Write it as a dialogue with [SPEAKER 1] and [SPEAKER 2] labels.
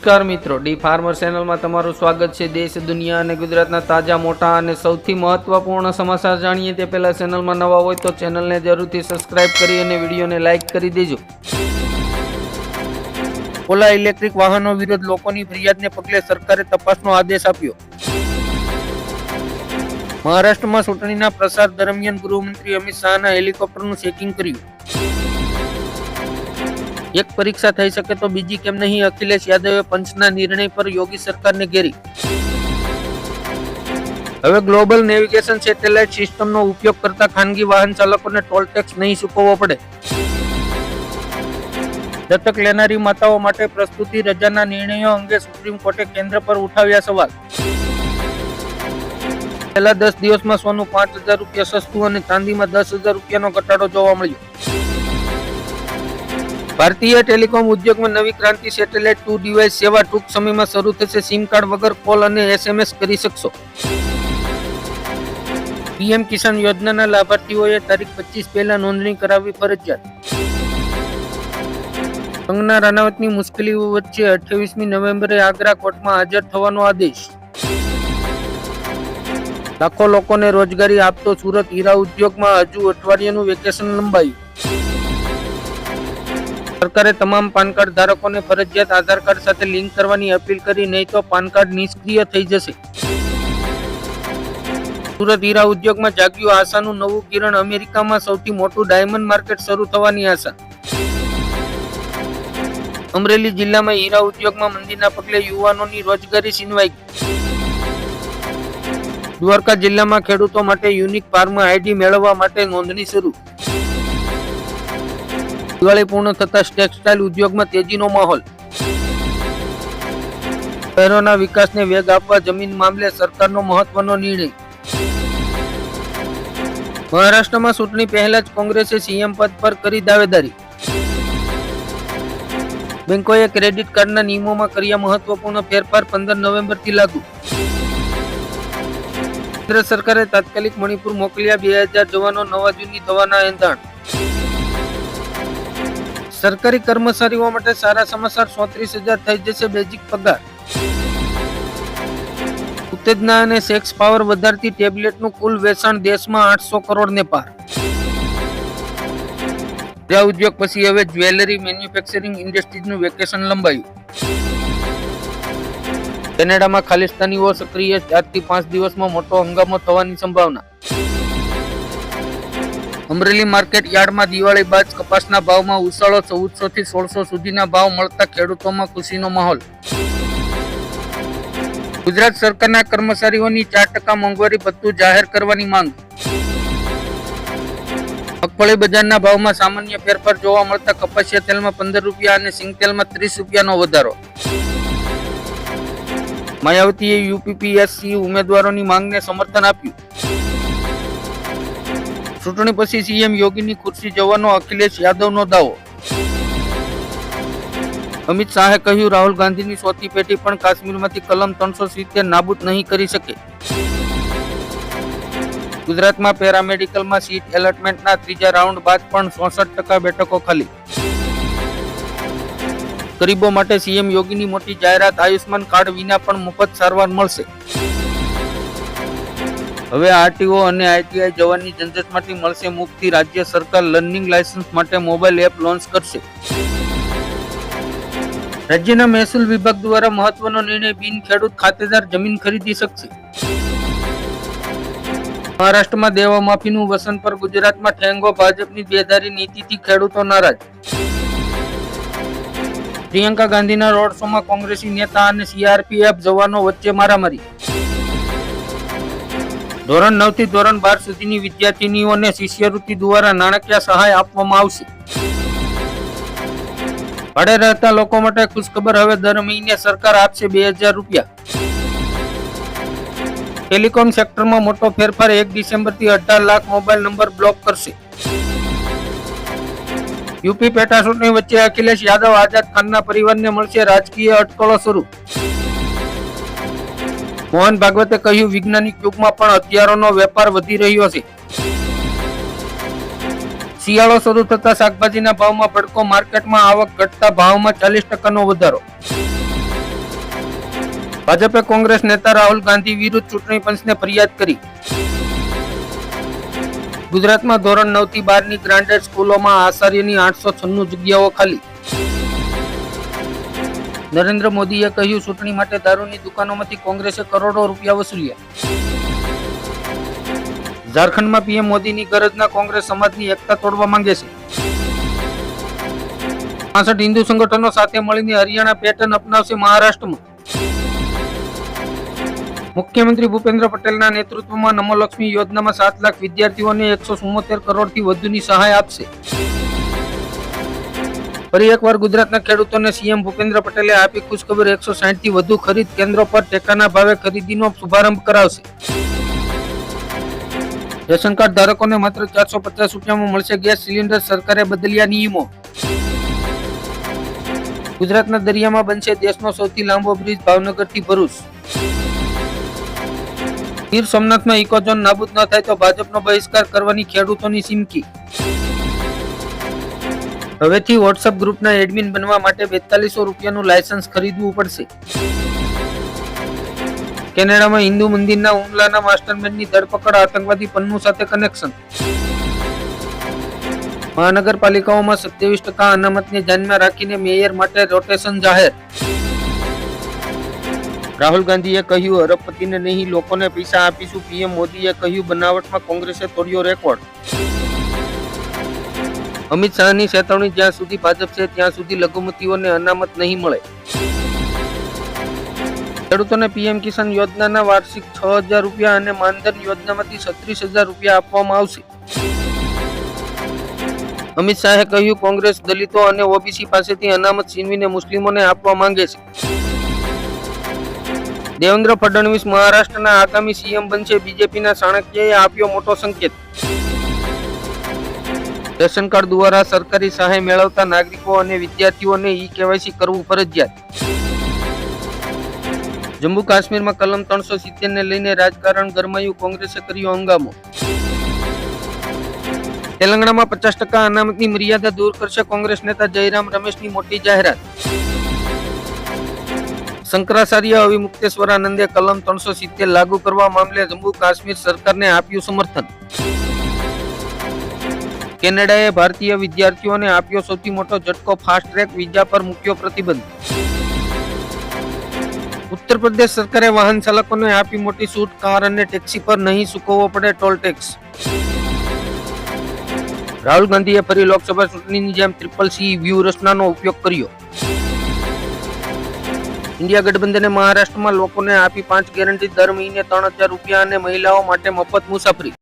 [SPEAKER 1] નમસ્કાર મિત્રો, D farmer ચેનલમાં તમારું સ્વાગત છે. દેશ, દુનિયા અને ગુજરાતના તાજા, મોટા અને સૌથી મહત્વપૂર્ણ સમાચાર જાણીએ તે પહેલા ચેનલમાં નવા હોય તો ચેનલને જરૂરથી સબસ્ક્રાઇબ કરી અને વિડીયોને લાઇક કરી દેજો. ઓલા ઇલેક્ટ્રિક વાહનો વિરુદ્ધ લોકોની ફરિયાદને પગલે સરકારે તપાસનો આદેશ આપ્યો. મહારાષ્ટ્રમાં ચૂંટણીના પ્રસાર દરમિયાન ગૃહમંત્રી અમિત શાહના હેલિકોપ્ટરનું ચેકિંગ કર્યું. એક પરીક્ષા થઈ શકે તો બીજી કેમ નહીં? અખિલેશ યાદવે પંચના નિર્ણય પર યોગી સરકારને ઘેરી. હવે ગ્લોબલ નેવિગેશન સેટેલાઇટ સિસ્ટમનો ઉપયોગ કરતા ખાનગી વાહન ચાલકોને ટોલ ટેક્સ નહીં ચૂકવવો પડે. દત્તક લેનારી માતાઓ માટે પ્રસ્તુતિ રજાના નિર્ણયો અંગે સુપ્રીમ કોર્ટે કેન્દ્ર પર ઉઠાવ્યા સવાલ. છેલ્લા દસ દિવસમાં સોનું પાંચ હજાર રૂપિયા સસ્તું અને ચાંદીમાં દસ હજાર રૂપિયાનો ઘટાડો જોવા મળ્યો. ભારતીય ટેલિકોમ ઉદ્યોગમાં નવી ક્રાંતિ સેટેલાઇટ ટુ ડિવાઇસ સેવા ટૂંક સમયમાં શરૂ થશે. સિમ કાર્ડ વગર કોલ અને એસએમએસ કરી શકશો. પીએમ કિસાન યોજનાના લાભાર્થીઓએ તારીખ પચીસ પહેલા નોંધણી કરાવવી ફરજિયાત. કંગના રાણાવતની મુશ્કેલીઓ વચ્ચે અઠ્યાવીસમી નવેમ્બરે આગ્રા કોર્ટમાં હાજર થવાનો આદેશ. લાખો લોકોને રોજગારી આપતો સુરત હીરા ઉદ્યોગમાં હજુ અઠવાડિયાનું વેકેશન લંબાયું. સરકારે તમામ પાન કાર્ડ ધારકોને ફરજિયાત આધાર કાર્ડ સાથે લિંક કરવાની અપીલ કરી, નહીં તો પાન કાર્ડ નિષ્ક્રિય થઈ જશે. સુરત હીરા ઉદ્યોગમાં જાગ્યું આશાનું નવું કિરણ, અમેરિકામાં સૌથી મોટું ડાયમંડ માર્કેટ શરૂ થવાની આશા. અમરેલી જિલ્લામાં હીરા ઉદ્યોગમાં મંદીના પગલે યુવાનોની રોજગારી છીનવાઈ દ્વારકા જિલ્લામાં ખેડૂતો માટે યુનિક ફાર્મ આઈડી મેળવવા માટે નોંધણી શરૂ. દિવાળી પૂર્ણ થતા ટેક્સટાઇલ ઉદ્યોગમાં તેજીનો માહોલ. શહેરોના વિકાસને વેગ આપવા જમીન મામલે સરકારનો મહત્વનો નિર્ણય. મહારાષ્ટ્રમાં ચૂંટણી પહેલા જ કોંગ્રેસે સીએમ પદ પર કરી દાવેદારી. બેંકોએ ક્રેડિટ કાર્ડના નિયમોમાં કર્યા મહત્વપૂર્ણ ફેરફાર પંદર નવેમ્બરથી લાગુ. કેન્દ્ર સરકારે તાત્કાલિક મણિપુર મોકલ્યા બે હજાર જવાનો નવા જૂનની થવાના એંધાણ. સરકારી કર્મચારીઓ માટે સારા સમાચાર ચોત્રીસ હજાર થઈ જશે બેઝિક પગાર. ઉત્તેજના અને સેક્સ પાવર વધારતી ટેબ્લેટનું કુલ વેચાણ દેશમાં આઠસો કરોડ ને પાર. હીરા ઉદ્યોગ પછી હવે જ્વેલરી મેન્યુફેક્ચરિંગ ઇન્ડસ્ટ્રીઝનું વેકેશન લંબાયું. કેનેડામાં ખાલિસ્તાનીઓ સક્રિય ચારથી પાંચ દિવસમાં મોટો હંગામો થવાની સંભાવના. અમરેલી માર્કેટ યાર્ડમાં દિવાળી બાદ કપાસના ભાવમાં ઉછાળો ચૌદસો થી સોળસો સુધીના ભાવ મળતા ખેડૂતોમાં ખુશીનો માહોલ. ગુજરાત સરકારના કર્મચારીઓની ચાર ટકા મોંઘવારી ભથ્થું જાહેર કરવાની માંગ. મગફળી બજારના ભાવમાં સામાન્ય ફેરફાર જોવા મળતા કપાસિયા તેલમાં પંદર રૂપિયા અને સિંગ તેલમાં ત્રીસ રૂપિયાનો વધારો. માયાવતીએ યુપીપીએસસી ઉમેદવારોની માંગને સમર્થન આપ્યું. ચૂંટણી પછી સીએમ યોગીની ખુરશી જવાનો અખિલેશ યાદવનો દાવો. અમિત શાહે કહ્યું, રાહુલ ગાંધીની ચોથી પેટી પણ કાશ્મીરમાંથી કલમ ત્રણસો સિત્તેર નાબૂદ નહીં કરી શકે. ગુજરાતમાં પેરામેડિકલમાં સીટ એલોટમેન્ટના ત્રીજા રાઉન્ડ બાદ પણ ચોસઠ ટકા બેઠકો ખાલી. ગરીબો માટે સીએમ યોગીની મોટી જાહેરાત આયુષ્માન કાર્ડ વિના પણ મફત સારવાર મળશે. હવે આરટીઓ અને આઈટીઆઈ જવાની ઝંઝટમાંથી મળશે મુક્તિ. રાજ્ય સરકાર લર્નિંગ લાયસન્સ માટે મોબાઈલ એપ લોન્ચ કરશે. રાજ્યના મહેસૂલ વિભાગ દ્વારા મહત્વનો નિર્ણય બિન ખેડૂત ખાતેદાર જમીન ખરીદી શકશે. મહારાષ્ટ્રમાં દેવા માફીનું વસન પર ગુજરાતમાં ઠેંગો ભાજપની બેધારી નીતિથી ખેડૂતો નારાજ. પ્રિયંકા ગાંધીના રોડ શોમાં કોંગ્રેસી નેતા અને સીઆરપીએફ જવાનો વચ્ચે મારામારી. ધોરણ નવથી ધોરણ બાર સુધીની વિદ્યાર્થીનીઓને શિષ્યવૃત્તિ દ્વારા નાણાકીય સહાય આપવામાં આવશે. ભાડે રહેતા લોકો માટે ખુશખબર હવે દર મહિને સરકાર આપશે બે હજાર રૂપિયા. ટેલિકોમ સેક્ટરમાં મોટો ફેરફાર એક ડિસેમ્બરથી અઢાર લાખ મોબાઈલ નંબર બ્લોક કરશે. યુપી પેટા ચૂંટણી વચ્ચે અખિલેશ યાદવ આઝાદ ખાનના પરિવારને મળશે રાજકીય અટકળો શરૂ. મોહન ભાગવતે કહ્યું, વૈજ્ઞાનિક યુગમાં પણ હથિયારોનો વેપાર વધી રહ્યો છે. શિયાળો શરૂ થતા શાકભાજીના ભાવમાં ભડકો, માર્કેટમાં આવક ઘટતા ભાવમાં ચાલીસ ટકાનો વધારો. ભાજપે કોંગ્રેસ નેતા રાહુલ ગાંધી વિરુદ્ધ ચૂંટણી પંચને ફરિયાદ કરી. ગુજરાતમાં ધોરણ નવથી બારની ગ્રાન્ડેડ સ્કૂલોમાં આચાર્યની આઠસો છન્નું જગ્યાઓ ખાલી. નરેન્દ્ર મોદીએ કહ્યું, ચૂંટણી માટે દારૂની દુકાનોમાંથી કોંગ્રેસે કરોડો રૂપિયા વસૂલ્યા. ઝારખંડમાં પીએમ મોદીની ગરજના કોંગ્રેસ સમાજની એકતા તોડવા માંગે છે. પાસઠ હિન્દુ સંગઠનો સાથે મળીને હરિયાણા પેટર્ન અપનાવશે મહારાષ્ટ્રમાં. મુખ્યમંત્રી ભૂપેન્દ્ર પટેલના નેતૃત્વમાં નમોલક્ષ્મી યોજનામાં સાત લાખ વિદ્યાર્થીઓને એકસો કરોડથી વધુની સહાય આપશે. ફરી એકવાર ગુજરાતના ખેડૂતોને સીએમ ભૂપેન્દ્ર પટેલે આપી ખુશખબર એકસો થી વધુ ખરીદ કેન્દ્રો પર ટેકાના ભાવે ખરીદીનો શુભારંભ કરાવશે. રેશન કાર્ડ ધારકોને માત્ર ચારસો પચાસ રૂપિયામાં મળશે. ગેસ સિલિન્ડર સરકારે બદલ્યા નિયમો. ગુજરાતના દરિયામાં બનશે દેશનો સૌથી લાંબો બ્રિજ ભાવનગરથી ભરૂચ. ગીર સોમનાથમાં ઇકોઝોન નાબૂદ ન થાય તો ભાજપનો બહિષ્કાર કરવાની ખેડૂતોની ચીમકી. હવેથી વોટ્સઅપ ગ્રુપના એડમિન બનવા માટે બેતાલીસો રૂપિયાનું લાયસન્સ ખરીદવું પડશે. કેનેડામાં હિન્દુ મંદિરના હુમલાના માસ્ટરમેનની ધરપકડ, આતંકવાદી પન્નુ સાથે કનેક્શન મહાનગરપાલિકાઓમાં સત્યાવીસ ટકા અનામતને ધ્યાનમાં રાખીને મેયર માટે રોટેશન જાહેર. રાહુલ ગાંધીએ કહ્યું અરબપતિને નહીં, લોકોને પૈસા આપીશું. પીએમ મોદીએ કહ્યું, બનાવટમાં કોંગ્રેસે તોડ્યો રેકોર્ડ અમિત શાહની ચેતવણી જ્યાં સુધી ભાજપ છે, ત્યાં સુધી લઘુમતીઓને અનામત નહીં મળે. ખેડૂતોને પીએમ કિસાન યોજનાના વાર્ષિક છ હજાર રૂપિયા અને માનધન યોજનામાંથી છત્રીસ હજાર રૂપિયા આપવામાં આવશે. અમિત શાહે કહ્યું, કોંગ્રેસ દલિતો અને ઓબીસી પાસેથી અનામત છીનવીને મુસ્લિમોને આપવા માંગે છે. દેવેન્દ્ર ફડણવીસ મહારાષ્ટ્રના આગામી સીએમ બનશે, બીજેપીના ચાણક્યએ આપ્યો મોટો સંકેત. રેશન કાર્ડ દ્વારા સરકારી સહાય મેળવતા નાગરિકો અને વિદ્યાર્થીઓને ઈ કેવાયસી કરવું ફરજિયાત. જમ્મુ કાશ્મીરમાં કલમ ત્રણસો સિત્તેર ને લઈને રાજકારણ ગરમાયું કોંગ્રેસે કર્યો હંગામો. તેલંગાણામાં પચાસ ટકા અનામતની મર્યાદા દૂર કરશે કોંગ્રેસ નેતા જયરામ રમેશની મોટી જાહેરાત. શંકરાચાર્ય અવિમુક્તેશ્વરાનંદે કલમ ત્રણસો સિત્તેર લાગુ કરવા મામલે જમ્મુ કાશ્મીર સરકારને આપ્યું સમર્થન. કેનેડાએ ભારતીય વિદ્યાર્થીઓને આપ્યો સૌથી મોટો ઝટકો ફાસ્ટ ટ્રેક વિઝા પર મૂક્યો પ્રતિબંધ. ઉત્તર પ્રદેશ સરકારે વાહન ચાલકોને આપી મોટી છૂટ કાર અને ટેક્સી પર નહીં ચૂકવવો પડે ટોલ ટેક્સ. રાહુલ ગાંધીએ ફરી લોકસભા ચૂંટણીની જેમ ટ્રિપલ સી વ્યૂહરચનાનો ઉપયોગ કર્યો. ઇન્ડિયા ગઠબંધને મહારાષ્ટ્રમાં લોકોને આપી પાંચ ગેરંટી દર મહિને ત્રણ હજાર રૂપિયા અને મહિલાઓ માટે મફત મુસાફરી.